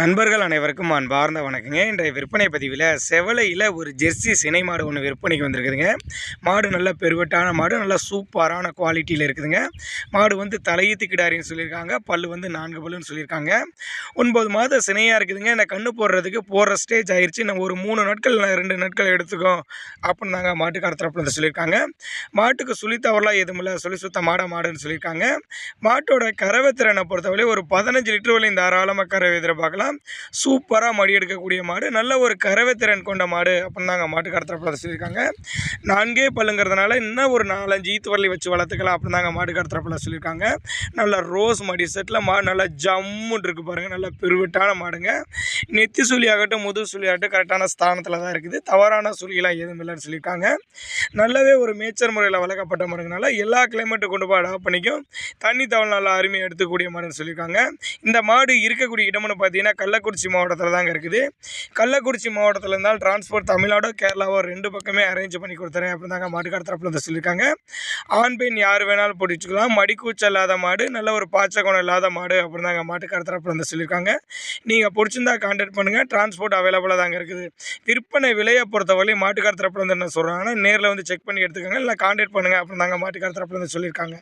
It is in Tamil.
நண்பர்கள் அனைவருக்கும் அன்பார்ந்த வணக்கங்க. இன்றைய விற்பனை பதிவில் செவலையில் ஒரு ஜெர்சி சினை மாடு ஒன்று விற்பனைக்கு வந்திருக்குதுங்க. மாடு நல்ல பெருவெட்டான மாடு நல்ல சூப்பரான குவாலிட்டியில் இருக்குதுங்க. மாடு வந்து தலையீத்து கிடாரின்னு சொல்லியிருக்காங்க. பல்லு வந்து நான்கு பல்லுன்னு சொல்லியிருக்காங்க. ஒன்பது மாத சினையாக இருக்குதுங்க. இந்த கண்ணு போடுறதுக்கு போடுற ஸ்டேஜ் ஆயிடுச்சு நம்ம ஒரு மூணு நாட்கள் ரெண்டு நாட்கள் எடுத்துக்கோ அப்படின்னு தாங்க மாட்டுக்கார தரப்புல சொல்லியிருக்காங்க. மாட்டுக்கு சுழி தவறலாம் எதுவும் இல்லை. சொல்லி சுத்த மாட மாடுன்னு சொல்லியிருக்காங்க. மாட்டோட கறவை திறனை பொறுத்தவரை ஒரு பதினஞ்சு லிட்டர் வரையும் தாராளமாக கறவை எதிர்பார்க்கலாம் சூப்பராக மடி எடுக்கக்கூடிய மாடு. நல்ல ஒரு கறவை திறன் கொண்ட மாடு அப்படின்னு தாங்க மாட்டுக்கார தரப்புல சொல்லியிருக்காங்க நான்கே பல்லுங்கிறதுனால இன்னும் ஒரு நாலஞ்சு ஈத்து வரலி வச்சு வளர்த்துக்கலாம் அப்படின்னு தாங்க மாட்டுக்கார தரப்புல சொல்லியிருக்காங்க. நல்ல ரோஸ் மடி செட்டில் மாடு நல்லா ஜம்முன்னு இருக்குது பாருங்கள் நல்ல பெருவிட்டான மாடுங்க. நெத்தி சுழி ஆகட்டும் முது சுழி ஆகட்டும் கரெக்டான ஸ்தானத்தில் தான் இருக்குது. தவறான சுழியெல்லாம் எதுவும் இல்லைன்னு சொல்லியிருக்காங்க. நல்லாவே ஒரு மேச்சர் முறையில் வளர்க்கப்பட்ட மாடுங்கனால எல்லா கிளைமேட்டு கொண்டு போய் அடாப்ட் பண்ணிக்கும். தண்ணி தவள் நல்லா அருமையாக எடுத்துக்கூடிய மாடுன்னு சொல்லியிருக்காங்க. இந்த மாடு இருக்கக்கூடிய இடம்னு பார்த்தீங்கன்னா கள்ளக்குறிச்சி மாவட்டத்தில் தாங்க இருக்குது. கள்ளக்குறிச்சி மாவட்டத்தில் இருந்தால் டிரான்ஸ்போர்ட் தமிழ்நாடோ கேரளாவோ ரெண்டு பக்கமே அரேஞ்ச் பண்ணி கொடுத்துறேன் அப்படின்னு தாங்க மாட்டுக்கார தரப்பில் சொல்லியிருக்காங்க. ஆண் பெண் யார் வேணாலும் பிடிச்சிக்கலாம் மடிக்கூச்சல் இல்லாத மாடு நல்ல ஒரு பாய்ச்ச இல்லாத மாடு அப்படின்னு தாங்க மாட்டுக்கார தரப்பில் வந்து சொல்லியிருக்காங்க. நீங்கள் பிடிச்சிருந்தா கான்டாக்ட் பண்ணுங்கள் டிரான்ஸ்போர்ட் அவைலபிளாக தாங்க இருக்குது. விற்பனை விலையை பொறுத்தவரை மாட்டுக்கார தரப்பில் வந்து என்ன சொல்கிறாங்கன்னா நேரில் வந்து செக் பண்ணி எடுத்துக்கோங்க. இல்லை கான்டாக்ட் பண்ணுங்கள் அப்படின்னு தாங்க மாட்டுக்கார தரப்பில் வந்து சொல்லியிருக்காங்க.